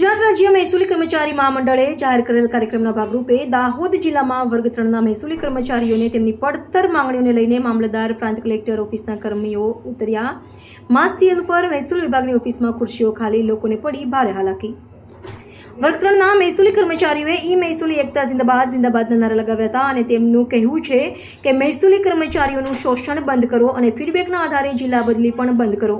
ગુજરાત રાજ્ય મહેસૂલી કર્મચારી મહામંડળે જાહેર કરેલ કાર્યક્રમના ભાગરૂપે દાહોદ જિલ્લામાં વર્ગ ત્રણના મહેસૂલી કર્મચારીઓને તેમની પડતર માંગણીઓને લઈને મામલતદાર પ્રાંત કલેક્ટર ઓફિસના કર્મીઓ ઉતર્યા. માસીએલ પર મહેસૂલ વિભાગની ઓફિસમાં ખુરશીઓ ખાલી, લોકોને પડી ભારે હાલાકી. વર્ગ ત્રણના મહેસૂલી કર્મચારીઓએ ઈ મહેસૂલી એકતા જિંદાબાદ, જિંદાબાદના નારા લગાવ્યા હતા અને તેમનું કહેવું છે કે મહેસૂલી કર્મચારીઓનું શોષણ બંધ કરો અને ફીડબેકના આધારે જિલ્લા બદલી પણ બંધ કરો.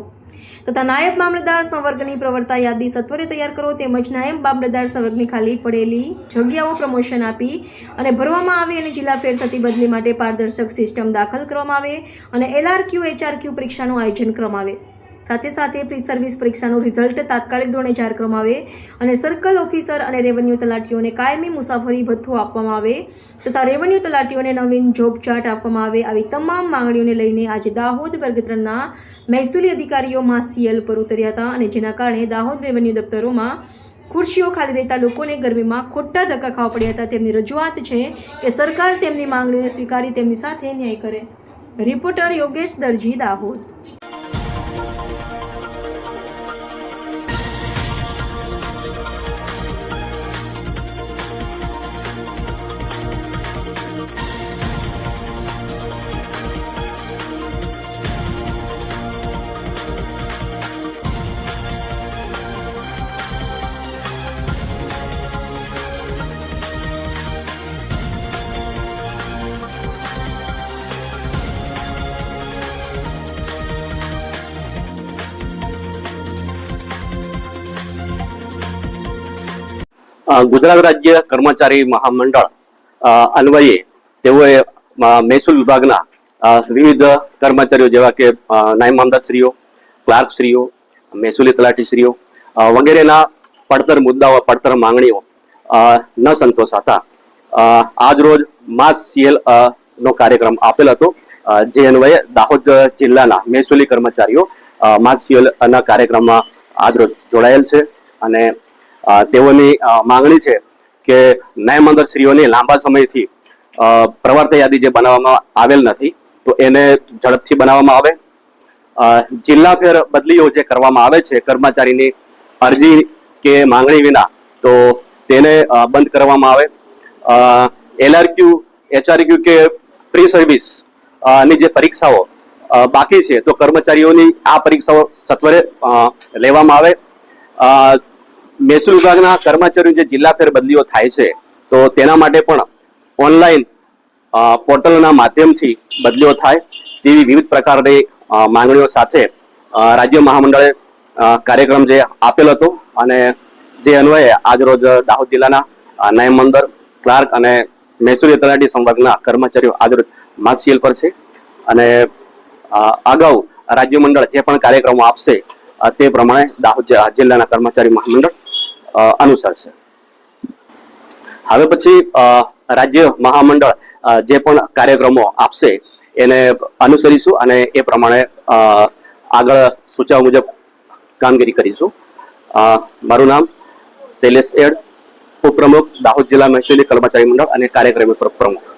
તથા નાયબ મામલતદાર સંવર્ગની પ્રવર્તા યાદી સત્વરે તૈયાર કરો તેમજ નાયબ મામલતદાર સંવર્ગની ખાલી પડેલી જગ્યાઓ પ્રમોશન આપી અને ભરવામાં આવે અને જિલ્લા ફેર થતી બદલી માટે પારદર્શક સિસ્ટમ દાખલ કરવામાં આવે અને એલઆરક્યુ એચઆરક્યુ પરીક્ષાનું આયોજન કરવામાં આવે. સાથે સાથે પ્રી સર્વિસ પરીક્ષાનું રિઝલ્ટ તાત્કાલિક ધોરણે જાહેર કરવામાં આવે અને સર્કલ ઓફિસર અને રેવન્યુ તલાટીઓને કાયમી મુસાફરી ભથ્થું આપવામાં આવે તથા રેવન્યુ તલાટીઓને નવીન જોબ ચાર્ટ આપવામાં આવે આવી તમામ માંગણીઓને લઈને આજે દાહોદ વર્ગ ત્રણના મહેસૂલી અધિકારીઓ સીએલ પર ઉતર્યા હતા અને જેના કારણે દાહોદ રેવન્યુ દફતરોમાં ખુરશીઓ ખાલી રહેતા લોકોને ગરમીમાં ખોટા ધક્કા ખાવા પડ્યા હતા. તેમની રજૂઆત છે કે સરકાર તેમની માંગણીઓને સ્વીકારી તેમની સાથે ન્યાય કરે. રિપોર્ટર યોગેશ દરજી, દાહોદ. ગુજરાત રાજ્ય કર્મચારી મહામંડળ અન્વયે તેઓએ મહેસૂલ વિભાગના વિવિધ કર્મચારીઓ જેવા કે નાયબ મામદારશ્રીઓ ક્લાર્કશ્રીઓ, મહેસૂલી તલાટીશ્રીઓ વગેરેના પડતર મુદ્દાઓ, પડતર માંગણીઓ ન સંતોષાતા આજ આજરોજ માસ સીએલ નો કાર્યક્રમ આપેલ હતો જે અન્વયે દાહોદ જિલ્લાના મહેસૂલી કર્મચારીઓ માસ સીએલ ના કાર્યક્રમમાં આજરોજ જોડાયેલ છે અને તેઓની માંગણી છે કે ન્યાયમંદરશ્રીઓની લાંબા સમયથી પ્રવર્ત યાદી જે બનાવવામાં આવેલ નથી, તો એને ઝડપથી બનાવવામાં આવે. જિલ્લા ફેર બદલીઓ જે કરવામાં આવે છે, કર્મચારીની અરજી કે માંગણી વિના, તો તેને બંધ કરવામાં આવે. એલઆરક્યુ, એચઆરક્યુ કે પ્રી સર્વિસની જે પરીક્ષાઓ બાકી છે, તો કર્મચારીઓની આ પરીક્ષાઓ સત્વરે લેવામાં આવે. મહેસૂલ વિભાગના કર્મચારીઓ જે જિલ્લા ફેર બદલીઓ થાય છે, તો તેના માટે પણ ઓનલાઈન પોર્ટલના માધ્યમથી બદલીઓ થાય તેવી વિવિધ પ્રકારની માંગણીઓ સાથે રાજ્ય મહામંડળે કાર્યક્રમ જે આપેલ હતો અને જે અન્વયે આજરોજ દાહોદ જિલ્લાના નાયબ મંદર ક્લાર્ક અને મહેસૂલી તલાટી સંવર્ગના કર્મચારીઓ આજરોજ માસિયલ પર છે અને અગાઉ રાજ્ય મંડળ જે પણ કાર્યક્રમો આપશે તે પ્રમાણે દાહોદ જિલ્લાના કર્મચારી મહામંડળ અનુસરશે હવે પછી રાજ્ય મહામંડળ જે પણ કાર્યક્રમો આપશે, એને અનુસરીશું અને એ પ્રમાણે આગળ સૂચવ મુજબ કામગીરી કરીશું. મારું નામ શૈલેષ એડ, ઉપપ્રમુખ દાહોદ જિલ્લા મહેસૂલી કર્મચારી મંડળ અને કાર્યક્રમ પ્રમુખ.